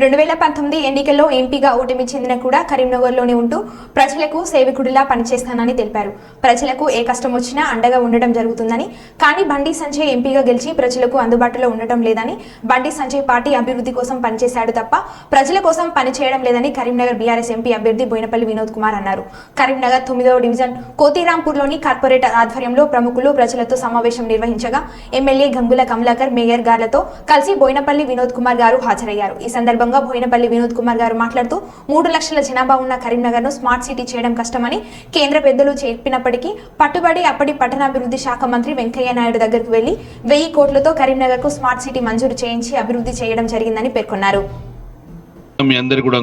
రెండు వేల పంతొమ్మిది ఎన్నికల్లో ఎంపీగా ఓటమి చెందిన కూడా కరీంనగర్లోనే ఉంటూ ప్రజలకు సేవకుడిలా పనిచేస్తానని తెలిపారు. ప్రజలకు ఏ కష్టం వచ్చినా అండగా ఉండడం జరుగుతుందని కానీ బండి సంజయ్ ఎంపీగా గెలిచి ప్రజలకు అందుబాటులో ఉండటం లేదని బండి సంజయ్ పార్టీ అభివృద్ధి కోసం పనిచేశాడు తప్ప ప్రజల కోసం పనిచేయడం లేదని కరీంనగర్ బీఆర్ఎస్ ఎంపీ అభ్యర్థి బోయినపల్లి వినోద్ కుమార్ అన్నారు. కరీంనగర్ తొమ్మిదవ డివిజన్ కోతిరాంపూర్లోని కార్పొరేట్ ఆధ్వర్యంలో ప్రముఖులు ప్రజలతో సమావేశం నిర్వహించగా ఎమ్మెల్యే గంగుల కమలాకర్ మేయర్ గార్లతో కలిసి బోయినపల్లి వినోద్ కుమార్ గారు హాజరయ్యారు. ఈ సందర్భంగా బోయినపల్లి వినోద్ కుమార్ గారు మాట్లాడుతూ మూడు లక్షల జనాభా ఉన్న కరీంనగర్ను స్మార్ట్ సిటీ చేయడం కష్టమని కేంద్ర పెద్దలు చెప్పినప్పటికీ పట్టుబడి అప్పటి పట్టణాభివృద్ధి శాఖ మంత్రి వెంకయ్య నాయుడు దగ్గరకు వెళ్ళి వెయ్యి కోట్లతో కరీంనగర్కు స్మార్ట్ సిటీ మంజూరు చేయించి అభివృద్ధి చేయడం జరిగిందని పేర్కొన్నారు. మీ అందరి కూడా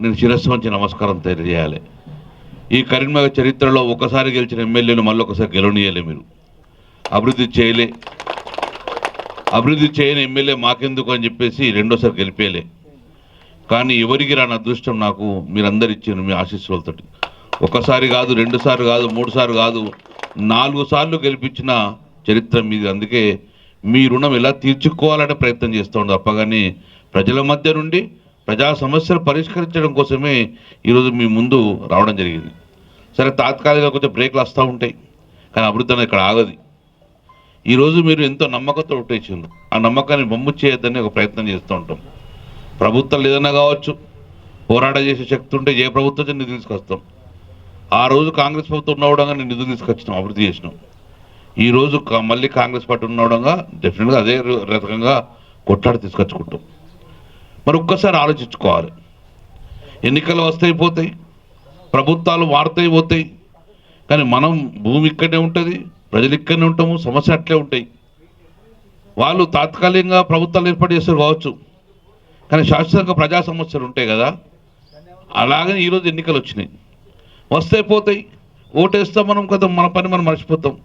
నేను శిరస్సు వంచి నమస్కారం తెలియజేయాలి. ఈ కరీంనగర్ చరిత్రలో ఒకసారి గెలిచిన ఎమ్మెల్యేలు మళ్ళీ ఒకసారి గెలవనీయలే మీరు. అభివృద్ధి చేయలే. అభివృద్ధి చేయని ఎమ్మెల్యే మాకెందుకు అని చెప్పేసి రెండోసారి గెలిపేయలే. కానీ ఎవరికి రాని అదృష్టం నాకు మీరందరు ఇచ్చిన మీ ఆశీస్సులతో ఒకసారి కాదు రెండుసార్లు కాదు మూడు సార్లు కాదు నాలుగు సార్లు గెలిపించిన చరిత్ర మీది. అందుకే మీ రుణం ఎలా తీర్చుకోవాలనే ప్రయత్నం చేస్తూ ఉండదు తప్ప ప్రజల మధ్య నుండి ప్రజా సమస్యలు పరిష్కరించడం కోసమే ఈరోజు మీ ముందు రావడం జరిగింది. సరే తాత్కాలికంగా కొంచెం బ్రేక్లు వస్తూ ఉంటాయి. కానీ అభివృద్ధి అనేది ఇక్కడ ఆగదు. ఈరోజు మీరు ఎంతో నమ్మకంతో ఒట్టేసిండ్రు ఆ నమ్మకాన్ని బొమ్ము చేయొద్దని ఒక ప్రయత్నం చేస్తూ ఉంటాం. ప్రభుత్వాలు ఏదైనా కావచ్చు పోరాట చేసే శక్తి ఉంటే ఏ ప్రభుత్వం నిధులు తీసుకొస్తాం. ఆ రోజు కాంగ్రెస్ ప్రభుత్వం ఉన్నవడంగా నేను నిధులు తీసుకొచ్చినాం అభివృద్ధి చేసినాం. ఈ రోజు మళ్ళీ కాంగ్రెస్ పార్టీ ఉన్నవడంగా డెఫినెట్గా అదే రకంగా కొట్లాడి తీసుకొచ్చుకుంటాం. మరి ఒక్కసారి ఆలోచించుకోవాలి. ఎన్నికలు వస్తాయి పోతాయి. ప్రభుత్వాలు మారుతాయి పోతాయి. కానీ మనం భూమి ఇక్కడే ఉంటుంది ప్రజలు ఇక్కడనే ఉంటాము సమస్య అట్లే ఉంటాయి. వాళ్ళు తాత్కాలికంగా ప్రభుత్వాలు ఏర్పాటు చేస్తారు కావచ్చు. కానీ శాశ్వతంగా ప్రజా సమస్యలు ఉంటాయి కదా. అలాగని ఈరోజు ఎన్నికలు వచ్చినాయి. వస్తే పోతాయి ఓటేస్తాం మనం కదా మన పని మనం మర్చిపోతాం.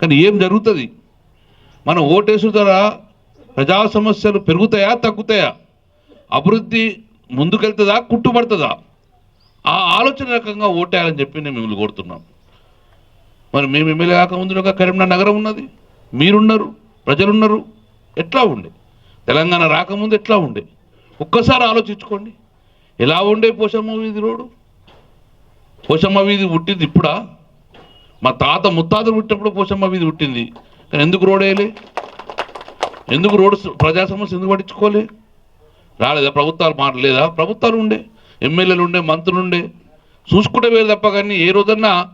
కానీ ఏం జరుగుతుంది? మనం ఓటేసు ద్వారా ప్రజా సమస్యలు పెరుగుతాయా తగ్గుతాయా? అభివృద్ధి ముందుకెళ్తుందా కుట్టుబడుతుందా? ఆ ఆలోచన రకంగా ఓటేయాలని చెప్పి నేను మిమ్మల్ని కోరుతున్నాను. మరి మేము ఎమ్మెల్యే కాకముందు ఒక కరీంనగర్ నగరం ఉన్నది. మీరున్నారు ప్రజలున్నారు ఎట్లా ఉండే? తెలంగాణ రాకముందు ఎట్లా ఉండే? ఒక్కసారి ఆలోచించుకోండి. ఎలా ఉండే పోషమ్మ వీధి రోడ్డు? పోషమ్మ వీధి పుట్టింది ఇప్పుడా? మా తాత ముత్తాతలు పుట్టినప్పుడు పోషమ్మ వీధి పుట్టింది. కానీ ఎందుకు రోడ్ వేయలే? ఎందుకు రోడ్డు ప్రజా సమస్య ఎందుకు పట్టించుకోలే? రాలేదా? ప్రభుత్వాలు మారలేదా? ప్రభుత్వాలు ఉండే ఎమ్మెల్యేలు ఉండే మంత్రులు ఉండే. చూసుకుంటే వేరు తప్ప కానీ ఏ రోజన్నా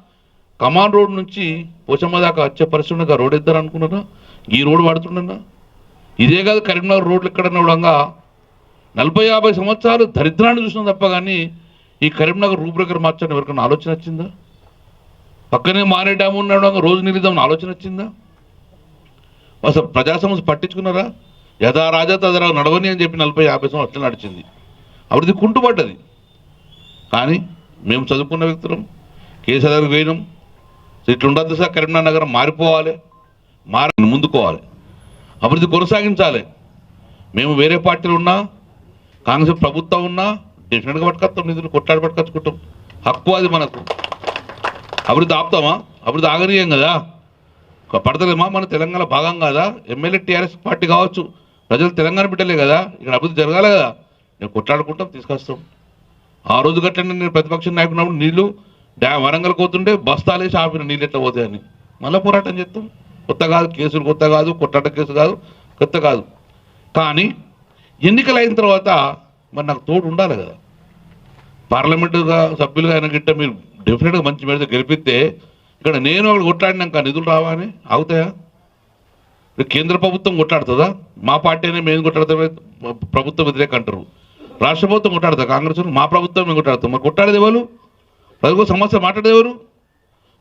కమాన్ రోడ్ నుంచి పోచమ్మ దాకా వచ్చే పరిస్థితి రోడ్ ఇద్దరు అనుకున్నారా? ఈ రోడ్డు వాడుతుండన్నా ఇదే కాదు కరీంనగర్ రోడ్లు ఎక్కడన్నా కూడా నలభై యాభై సంవత్సరాలు దరిద్రాన్ని చూసినాం తప్ప కానీ ఈ కరీంనగర్ రూపురేఖ మార్చాలని ఎవరికైనా ఆలోచన వచ్చిందా? పక్కనే మారే డ్యామ్ ఉండడం రోజు నిలిద్దామని ఆలోచన వచ్చిందా? అసలు ప్రజా సమస్య పట్టించుకున్నారా? యథా రాజా తదరా నడవని అని చెప్పి నలభై యాభై సంవత్సరాలు నడిచింది. అభివృద్ధి కుంటుపడ్డది. కానీ మేము చదువుకున్న వ్యక్తులం కేసీఆర్ దగ్గరికి పోయినాం సో ఇట్లుండద్దు సార్ కరీంనగర్ నగరం మారిపోవాలి మారి ముందుకోవాలి. అభివృద్ధి కొనసాగించాలి. మేము వేరే పార్టీలు ఉన్నా కాంగ్రెస్ ప్రభుత్వం ఉన్నా డెఫినెట్గా పట్టుకొస్తాం నిధులు కొట్లాడి పట్టుకొచ్చుకుంటాం. హక్కు అది మనకు. అభివృద్ధి ఆపుతామా? అభివృద్ధి ఆగనీయం కదా? పడతలేమా మన తెలంగాణ భాగం కాదా? ఎమ్మెల్యే టీఆర్ఎస్ పార్టీ కావచ్చు. ప్రజలు తెలంగాణ బిడ్డలే కదా? ఇక్కడ అభివృద్ధి జరగాలి కదా? నేను కొట్లాడుకుంటాం తీసుకొస్తాం. ఆ రోజు గట్లనే నేను ప్రతిపక్ష నాయకున్నప్పుడు నీళ్ళు వరంగల్ పోతుంటే బస్తాలేసి ఆపిన నీళ్ళు ఎట్లా పోతాయని మళ్ళీ పోరాటం చేస్తాం. కొత్త కాదు కేసులు కొత్త కాదు కొట్టాట కేసు కాదు కొత్త కాదు. కానీ ఎన్నికలు అయిన తర్వాత మరి నాకు తోడు ఉండాలి కదా. పార్లమెంటుగా సభ్యులుగా అయిన గిట్ట మీరు డెఫినెట్గా మంచి మీద గెలిపిస్తే ఇక్కడ నేను అక్కడ కొట్లాడినాక నిధులు రావా అని ఆగుతాయా? కేంద్ర ప్రభుత్వం కొట్లాడుతుందా? మా పార్టీ అయినా మేము కొట్లాడతామే ప్రభుత్వం వ్యతిరేక అంటారు. రాష్ట్ర ప్రభుత్వం కొట్లాడతా కాంగ్రెస్ మా ప్రభుత్వం మేము కొట్లాడతాం. మరి కొట్లాడేది వాళ్ళు ప్రజలకు సమస్య మాట్లాడేవారు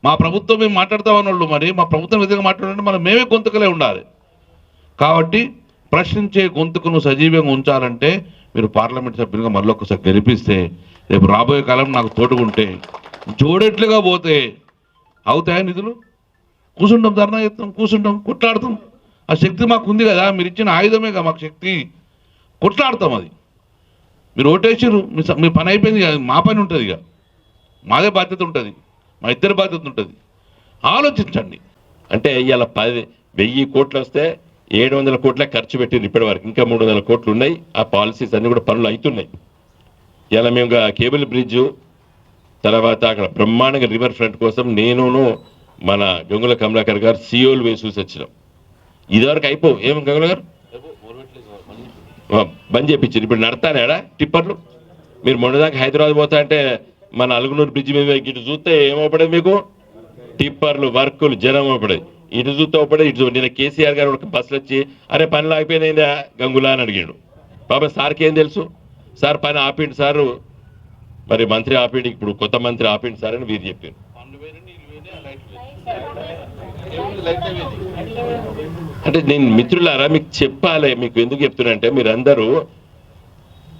మా ప్రభుత్వం మేము మాట్లాడతామని వాళ్ళు మరి మా ప్రభుత్వం విధంగా మాట్లాడాలంటే మనం మేమే గొంతుకలే ఉండాలి. కాబట్టి ప్రశ్నించే గొంతుకును సజీవంగా ఉంచాలంటే మీరు పార్లమెంట్ సభ్యులుగా మళ్ళీ ఒకసారి గెలిపిస్తే రేపు రాబోయే కాలం నాకు తోడుకుంటే జోడెట్లుగా పోతే అవుతాయా నిధులు? కూర్చుంటాం ధర్నా చేస్తాం కూర్చుంటాం కొట్లాడతాం. ఆ శక్తి మాకు ఉంది కదా మీరు ఇచ్చిన ఆయుధమే కదా మాకు శక్తి. కొట్లాడతాం అది. మీరు ఓటేసారు మీ స- మీ పని అయిపోయింది మా పని ఉంటుంది ఇక. మాదే బాధ్యత ఉంటుంది. మా ఇద్దరి బాధ్యత ఉంటుంది. ఆలోచించండి. అంటే ఇవాళ పది వెయ్యి కోట్లు వస్తే ఏడు వందల కోట్లే ఖర్చు పెట్టింది ఇప్పటి వరకు. ఇంకా మూడు వందల కోట్లు ఉన్నాయి. ఆ పాలసీస్ అన్నీ కూడా పనులు అవుతున్నాయి ఇలా మేము కేబుల్ బ్రిడ్జ్ తర్వాత అక్కడ బ్రహ్మాండంగా రివర్ ఫ్రంట్ కోసం నేనును మన గంగుల కమలాకర్ గారు సియోలు వేసి చూసి వచ్చినాం. ఇదివరకు అయిపో ఏం గంగుల గారు? బంద్ చేయించారు ఇప్పుడు నడతానేడా టిప్పర్లు? మీరు మొన్నదాకా హైదరాబాద్ పోతా అంటే మన అలుగునూరు బ్రిడ్జ్ మీద ఇటు చూస్తే ఏమవుపడేది మీకు? టిప్పర్లు వర్కులు జనం అవుపడేది. ఇటు చూస్తే అవుపడేది ఇటు చూ- నిన్న కేసీఆర్ గారు ఒక బస్సులు వచ్చి అరే పని ఆగిపోయిందా గంగులా? అని అడిగాడు. బాబా సార్కి ఏం తెలుసు? సార్ పని ఆపిండు సారు. మరి మంత్రి ఆపిండి ఇప్పుడు కొత్త మంత్రి ఆపిండి సార్ అని వీరు చెప్పారు. అంటే నేను మిత్రులారా మీకు చెప్పాలి మీకు ఎందుకు చెప్తున్నా అంటే మీరందరూ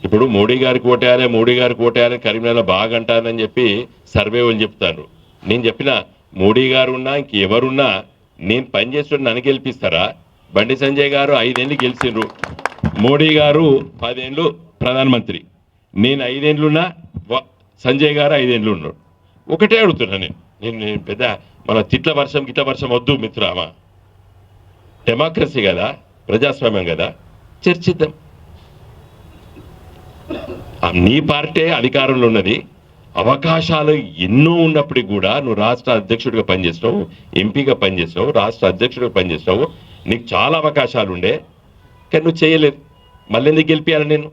ఇప్పుడు మోడీ గారికి ఓటేయాలి మోడీ గారికి ఓటేయాలి కరీంనగర్ బాగా అంటారని చెప్పి సర్వే వాళ్ళు చెప్తారు. నేను చెప్పిన మోడీ గారు ఉన్నా ఇంకెవరున్నా నేను పనిచేస్తున్న నన్ను గెలిపిస్తారా? బండి సంజయ్ గారు ఐదేళ్ళు గెలిచిండ్రు. మోడీ గారు పదేళ్ళు ప్రధానమంత్రి. నేను ఐదేళ్ళున్నా సంజయ్ గారు ఐదేళ్ళు ఉన్నాడు ఒకటే అడుగుతున్నా నేను. నేను నేను పెద్ద మన తిట్ల వర్షం గిట్ల వర్షం వద్దు మిత్రామా. డెమోక్రసీ కదా? ప్రజాస్వామ్యం కదా? చర్చిద్దాం. నీ పార్టీ అధికారంలో ఉన్నది. అవకాశాలు ఎన్నో ఉన్నప్పటికీ కూడా నువ్వు రాష్ట్ర అధ్యక్షుడిగా పనిచేసినావు ఎంపీగా పనిచేసినావు రాష్ట్ర అధ్యక్షుడిగా పనిచేసినావు నీకు చాలా అవకాశాలు ఉండే. కానీ నువ్వు చేయలేదు. మళ్ళీ ఎందుకు గెలిపించాలి నేను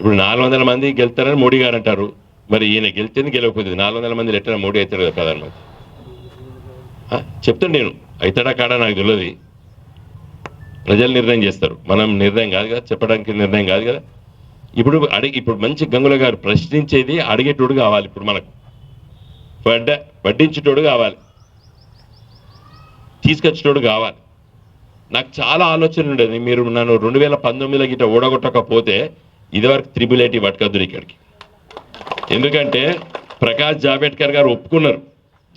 ఇప్పుడు నాలుగు వందల మంది గెలుతారని మోడీ గారు అంటారు. మరి ఈయన గెలిచింది గెలవకపోతుంది నాలుగు వందల మంది ఎట్లా మోడీ అవుతాడు కదా ప్రధానమంత్రి. చెప్తాను నేను. అవుతాడా కాడా నాకు తెలియదు ప్రజలు నిర్ణయం చేస్తారు. మనం నిర్ణయం కాదు కదా చెప్పడానికి నిర్ణయం కాదు కదా. ఇప్పుడు అడిగి ఇప్పుడు మంచి గంగుల గారు ప్రశ్నించేది అడిగేటోడు కావాలి ఇప్పుడు మనకు. వడ్డ వడ్డించేటోడు కావాలి. తీసుకొచ్చేటోడు కావాలి. నాకు చాలా ఆలోచన ఉండేది. మీరు నన్ను రెండు వేల పంతొమ్మిదిలో గిట్ట ఓడగొట్టకపోతే ఇదివరకు త్రిబుల్ ఐటీ పట్టుకొద్దురు ఇక్కడికి ఎందుకంటే ప్రకాష్ జావేడ్కర్ గారు ఒప్పుకున్నారు.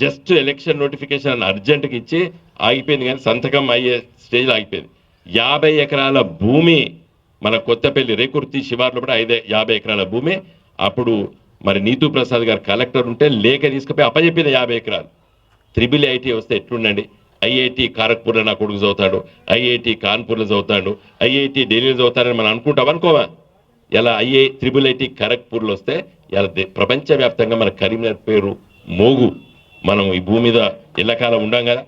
జస్ట్ ఎలక్షన్ నోటిఫికేషన్ అర్జెంట్కి ఇచ్చి ఆగిపోయింది కానీ సంతకం అయ్యే స్టేజ్లో ఆగిపోయింది. యాభై ఎకరాల భూమి మన కొత్తపల్లి రేకుర్తి శివార్లో కూడా ఐదే యాభై ఎకరాల భూమి. అప్పుడు మరి నీతూ ప్రసాద్ గారు కలెక్టర్ ఉంటే లేఖ తీసుకుపోయి అప్పచెప్పింది యాభై ఎకరాలు. త్రిబుల్ ఐటీ వస్తే ఎట్లుండండి? ఐఐటి ఖారగ్పూర్లో నా కొడుకు చదువుతాడు ఐఐటి కాన్పూర్లో చదువుతాడు ఐఐటి ఢిల్లీలో చదువుతాడని మనం అనుకుంటాం అనుకోవా? ఇలా ఐఐ త్రిబుల్ ఐటీ ఖరగ్పూర్లో వస్తే ఇలా ప్రపంచవ్యాప్తంగా మన కరీంనగర్ పేరు మోగు. మనం ఈ భూమి మీద ఎల్లకాలం ఉండం కదా?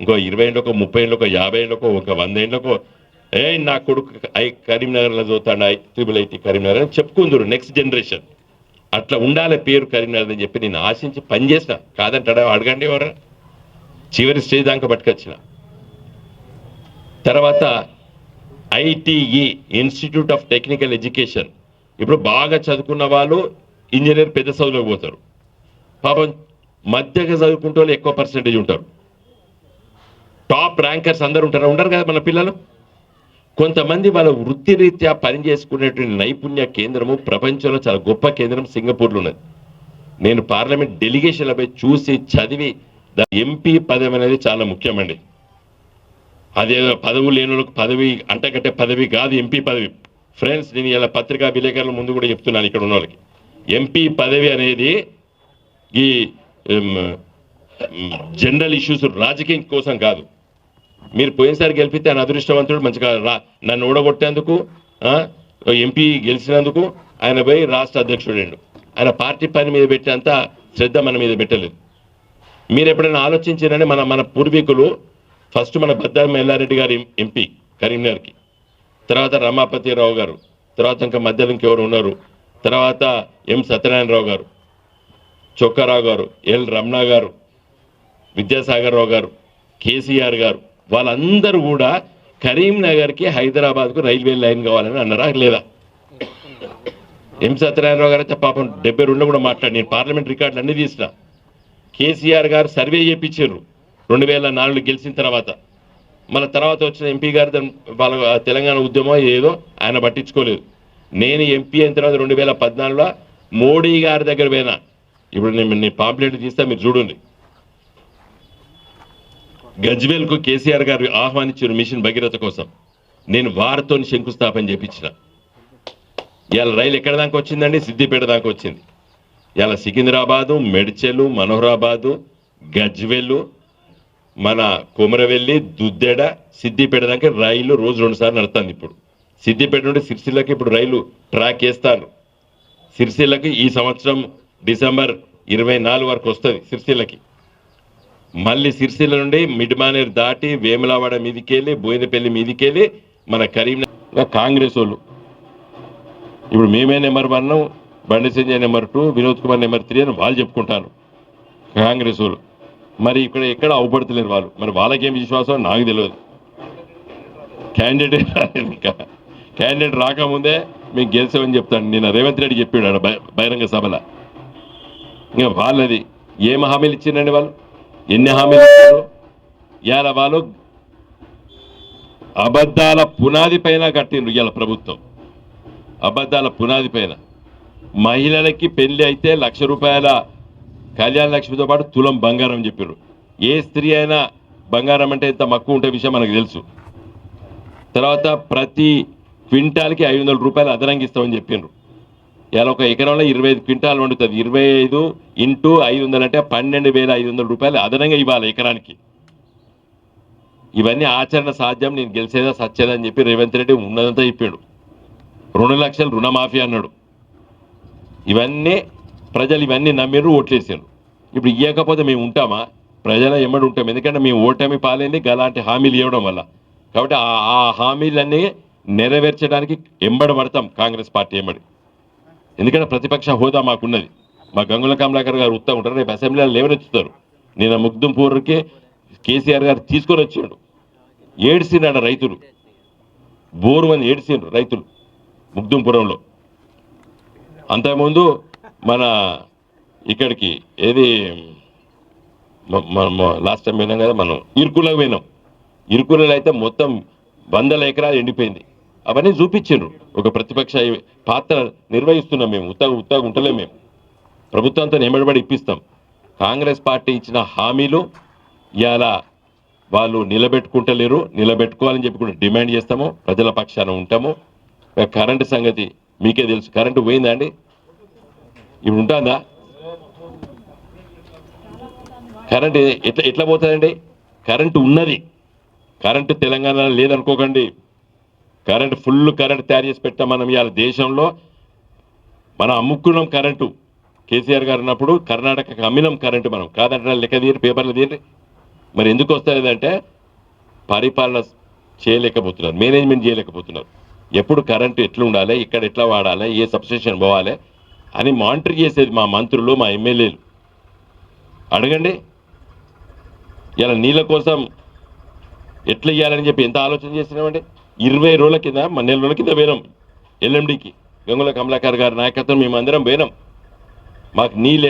ఇంకో ఇరవై ఏళ్ళకో ముప్పై ఏళ్ళకో యాభై ఏళ్ళకో ఒక వంద ఏళ్ళకో. ఏ నా కొడుకు ఐ కరీంనగర్లో చదువుతాడు ఐ త్రిబుల్ ఐటీ కరీంనగర్ అని చెప్పుకుందరు నెక్స్ట్ జనరేషన్ అట్లా ఉండాలి పేరు కరీంనగర్ అని చెప్పి నేను ఆశించి పనిచేసిన కాదంటాడా అడగండి ఎవరు? చివరి స్టేజ్ దాకా పట్టుకొచ్చిన. తర్వాత ITE institute of technical education ఇప్పుడు బాగా చదువుకున్న వాళ్ళు ఇంజనీర్ పెద్ద చదువులోకి పోతారు. పాపం మధ్యగా చదువుకుంటే వాళ్ళు ఎక్కువ పర్సెంటేజ్ ఉంటారు. టాప్ ర్యాంకర్స్ అందరు ఉంటారు? ఉండరు కదా మన పిల్లలు? కొంతమంది వాళ్ళ వృత్తిరీత్యా పనిచేసుకునేటువంటి నైపుణ్య కేంద్రము ప్రపంచంలో చాలా గొప్ప కేంద్రం సింగపూర్లో ఉన్నది. నేను పార్లమెంట్ డెలిగేషన్లపై చూసి చదివి ఎంపీ పదవి అనేది చాలా ముఖ్యమండి. అదేదో పదవి లేని పదవి అంటకట్టే పదవి కాదు ఎంపీ పదవి. ఫ్రెండ్స్ నేను ఇలా పత్రికా విలేకరుల ముందు కూడా చెప్తున్నాను ఇక్కడ ఉన్న వాళ్ళకి. ఎంపీ పదవి అనేది ఈ జనరల్ ఇష్యూస్ రాజకీయం కోసం కాదు. మీరు పోయినసారి గెలిపితే ఆయన అదృష్టవంతుడు మంచిగా రా నన్ను ఊడగొట్టేందుకు ఎంపీ గెలిచినందుకు ఆయన పోయి రాష్ట్ర అధ్యక్షుడు ఆయన పార్టీ పని మీద పెట్టేంత శ్రద్ధ మన మీద పెట్టలేదు. మీరు ఎప్పుడైనా ఆలోచించారని మన మన పూర్వీకులు ఫస్ట్ మన బద్దాం ఎల్లారెడ్డి గారు ఎంపీ కరీంనగర్కి. తర్వాత రమాపతిరావు గారు తర్వాత ఇంకా మధ్యలో ఇంకెవరు ఉన్నారు. తర్వాత ఎం సత్యనారాయణరావు గారు చొక్కారావు గారు ఎల్ రమణ గారు విద్యాసాగర్ రావు గారు కేసీఆర్ గారు వాళ్ళందరూ కూడా కరీంనగర్కి హైదరాబాద్కు రైల్వే లైన్ కావాలని అన్నారా? లేదా? ఎం సత్యనారాయణరావు గారు అయితే పాపం డెబ్బై రెండు కూడా మాట్లాడి నేను పార్లమెంట్ రికార్డులు అన్నీ తీసిన. కేసీఆర్ గారు సర్వే చేయించారు రెండు వేల నాలుగులో గెలిచిన తర్వాత. మళ్ళీ తర్వాత వచ్చిన ఎంపీ గారు వాళ్ళ తెలంగాణ ఉద్యమం ఏదో ఆయన పట్టించుకోలేదు. నేను ఎంపీ అయిన తర్వాత రెండు వేల పద్నాలుగులో మోడీ గారి దగ్గర పోయినా. ఇప్పుడు నేను నేను పాంప్లెట్ తీస్తే మీరు చూడండి. గజ్వేల్కు కేసీఆర్ గారు ఆహ్వానించిన మిషన్ భగీరథ కోసం నేను వారితో శంకుస్థాపన చేపించిన. ఇవాళ రైలు ఎక్కడ దాకా వచ్చిందండి? సిద్దిపేట దాకా వచ్చింది. ఇవాళ సికింద్రాబాదు మెడ్చెలు మనోహరాబాదు గజ్వేలు మన కొమరవెల్లి దుద్దెడ సిద్దిపేట దాకా రైలు రోజు రెండుసార్లు నడుతుంది నడుస్తుంది ఇప్పుడు. సిద్దిపేట నుండి సిరిసిల్లకి ఇప్పుడు రైలు ట్రాక్ వేస్తాను సిరిసిల్లకి ఈ సంవత్సరం డిసెంబర్ ఇరవై నాలుగు వరకు వస్తుంది సిరిసిల్లకి. మళ్ళీ సిరిసిల్ల నుండి మిడ్మానేర్ దాటి వేములవాడ మీదికెళ్ళి బోయినపల్లి మీదికెళ్ళి మన కరీంనగర్ కాంగ్రెస్ వాళ్ళు. ఇప్పుడు మేమే number one Bandi Sanjay number two Vinod Kumar number three అని వాళ్ళు చెప్పుకుంటారు కాంగ్రెస్ వాళ్ళు. మరి ఇక్కడ ఎక్కడ అవపడతలేరు వాళ్ళు? మరి వాళ్ళకేం విశ్వాసం? నాకు తెలియదు. క్యాండిడేట్ ఇంకా. క్యాండిడేట్ రాకముందే మీకు గెలిచామని చెప్తాను. నిన్న రేవంత్ రెడ్డి చెప్పాడు బహిరంగ సభలో. ఇంకా వాళ్ళది ఏం హామీలు ఇచ్చిండండి వాళ్ళు? ఎన్ని హామీలు ఇచ్చారు. ఇవాళ వాళ్ళు అబద్ధాల పునాది పైన కట్టిండ్రు ఇవాళ ప్రభుత్వం. అబద్ధాల పునాది పైన. మహిళలకి పెళ్ళి అయితే లక్ష రూపాయల కళ్యాణ లక్ష్మితో పాటు తులం బంగారం చెప్పారు ఏ స్త్రీ అయినా బంగారం అంటే ఎంత మక్కువ ఉంటే విషయం మనకు తెలుసు. తర్వాత ప్రతి క్వింటాల్కి ఐదు వందల రూపాయలు అదనంగా ఇస్తామని చెప్పిండ్రు ఇలా ఒక ఎకరంలో ఇరవై ఐదు క్వింటాలు వండుతుంది. ఇరవై ఐదు ఇంటూ ఐదు వందలు అంటే పన్నెండు వేల ఐదు వందల రూపాయలు అదనంగా ఇవ్వాలి ఎకరానికి. ఇవన్నీ ఆచరణ సాధ్యం నేను గెలిచేదా సచ్చేదా అని చెప్పి రేవంత్ రెడ్డి ఉన్నదంతా చెప్పాడు. రెండు లక్షలు రుణమాఫీ అన్నాడు. ఇవన్నీ ప్రజలు ఇవన్నీ నమ్మిరు ఓట్లేసారు ఇప్పుడు ఇవ్వకపోతే మేము ఉంటామా? ప్రజల ఎమ్మడి ఉంటాం. ఎందుకంటే మేము ఓటమి పాలైంది గలాంటి హామీలు ఇవ్వడం వల్ల. కాబట్టి ఆ ఆ హామీలన్నీ నెరవేర్చడానికి ఎంబడి పడతాం కాంగ్రెస్ పార్టీ ఎంబడి ఎందుకంటే ప్రతిపక్ష హోదా మాకున్నది. మా గంగుల కమలాకర్ గారు ఉత్తా ఉంటారు రేపు అసెంబ్లీలో లేవనెచ్చుతారు నేను ముగ్దుంపూర్కి కేసీఆర్ గారు తీసుకొని వచ్చాడు. ఏడ్చినాడు రైతులు. బోరు అని ఏడ్చిండ్రు రైతులు ముగ్దుంపురంలో అంతకుముందు మన ఇక్కడికి ఏది లాస్ట్ టైం పోయినాం కదా మనం ఇరుకులకు పోయినాం. ఇరుకులలో అయితే మొత్తం వందల ఎకరాలు ఎండిపోయింది. అవన్నీ చూపించిండ్రు. ఒక ప్రతిపక్ష పాత్ర నిర్వహిస్తున్నాం మేము. ఉత్తగా ఉత్తగా ఉంటలేము మేము. ప్రభుత్వంతో నిమడబడి ఇప్పిస్తాం. కాంగ్రెస్ పార్టీ ఇచ్చిన హామీలు ఇలా వాళ్ళు నిలబెట్టుకుంటలేరు. నిలబెట్టుకోవాలని చెప్పి కూడా డిమాండ్ చేస్తాము. ప్రజల పక్షాన ఉంటాము. కరెంటు సంగతి మీకే తెలుసు. కరెంటు పోయిందా అండి? ఇప్పుడు ఉంటుందా? కరెంట్ ఎట్లా ఎట్లా పోతుందండి? కరెంటు ఉన్నది. కరెంటు తెలంగాణలో లేదనుకోకండి. కరెంట్ ఫుల్ కరెంట్ తయారు చేసి పెట్టాం మనం ఇవాళ దేశంలో. మనం అమ్ముకున్నాం కరెంటు. కేసీఆర్ గారు ఉన్నప్పుడు కర్ణాటకకి అమ్మినాం కరెంటు మనం. కాదంటే లెక్క తీరి పేపర్లు తీరి. మరి ఎందుకు వస్తుంది పరిపాలన చేయలేకపోతున్నారు మేనేజ్మెంట్ చేయలేకపోతున్నారు. ఎప్పుడు కరెంటు ఎట్లా ఉండాలి ఇక్కడ ఎట్లా వాడాలి ఏ సబ్స్టేషన్ పోవాలి అని మానిటర్ చేసేది మా మంత్రులు మా ఎమ్మెల్యేలు. అడగండి. ఇలా నీళ్ళ కోసం ఎట్లా ఇవ్వాలని చెప్పి ఎంత ఆలోచన చేసినామండి? ఇరవై రోజుల కింద మన నెల రోజుల కింద పోయినాం. ఎల్ఎండికి గంగుల కమలాకర్ గారి నాయకత్వం మేమందరం పోయినాం. మాకు నీళ్ళు